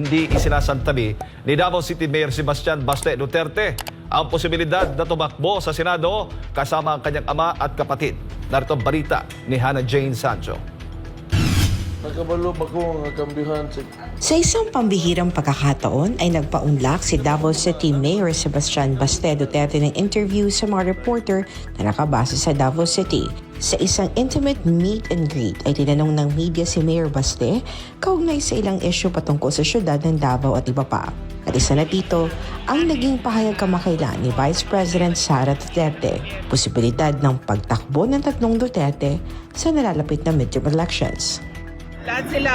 hindi isinasantabi ni Davao City Mayor Sebastian Baste Duterte ang posibilidad na tumakbo sa Senado kasama ang kanyang ama at kapatid. Narito ang balita ni Hannah Jane Sancho. Sa isang pambihirang pagkakataon ay nagpaunlak si Davao City Mayor Sebastian Baste Duterte ng interview sa mga reporter na nakabase sa Davao City. Sa isang intimate meet and greet ay tinanong ng media si Mayor Baste kaugnay sa ilang isyu patungkol sa syudad ng Davao at iba pa. At isa na dito, ang naging pahayag kamakailan ni Vice President Sara Duterte, posibilidad ng pagtakbo ng tatlong Duterte sa nalalapit na midterm elections. Lahat sila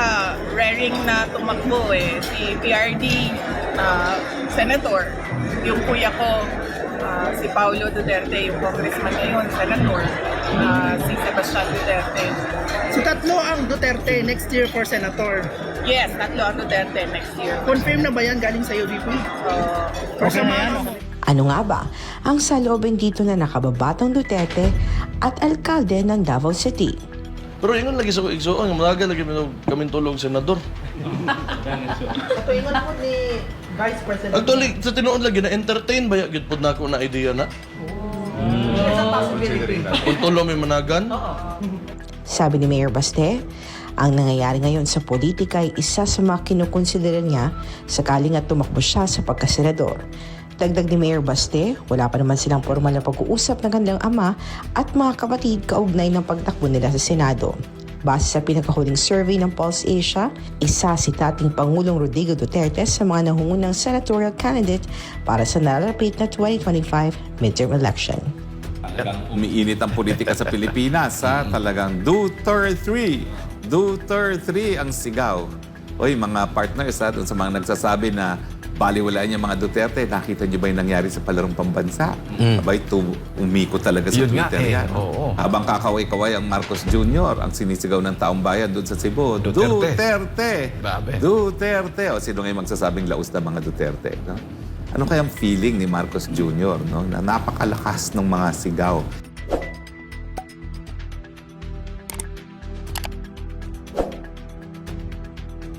raring na tumakbo eh. Si PRD, na senator. Yung kuya ko, ah, si Paulo Duterte, yung congressman ngayon, senator. Ah, si Sebastian Duterte. So tatlo ang Duterte next year for senator. Yes, tatlo ang Duterte next year. Confirm na ba yan galing sa UVP? Uh, Or sa mga Ano nga ba ang saloobin dito na nakababatang Duterte at alkalde ng Davao City? Pero ingon lagi sa ko igsoon, nga malaga lagi mo kaming tulong senador. Patuingon po ni Vice President. Actually, sa tinuod lagi na entertain ba gid pud nako na idea na. Kung tulong may managan. Sabi ni Mayor Baste, ang nangyayari ngayon sa politika ay isa sa mga kinukonsidera niya sakaling at tumakbo siya sa pagkasenador. Dagdag ni Mayor Baste, wala pa naman silang formal na pag-uusap ng kanilang ama at mga kapatid kaugnay ng pagtakbo nila sa Senado. Base sa pinakahuling survey ng Pulse Asia, isa si dating Pangulong Rodrigo Duterte sa mga nahungunang senatorial candidate para sa nalalapit na 2025 midterm election. Talagang umiinit ang politika sa Pilipinas, ha? Talagang Duterte 3. Duterte 3 ang sigaw. Oy, mga partners, ha? Doon sa mga nagsasabi na baliwalaan yung mga Duterte, nakita niyo ba yung nangyari sa palarong pambansa? Abay, tu umiko talaga sa Yun nga, Twitter eh. yan. Oo. Habang kakaway-kaway ang Marcos Jr., ang sinisigaw ng taong bayan doon sa Cebu. Duterte. Duterte! Grabe. Duterte! O sino ngayon magsasabing laos na mga Duterte? No? Ano kayang feeling ni Marcos Jr. No? na napakalakas ng mga sigaw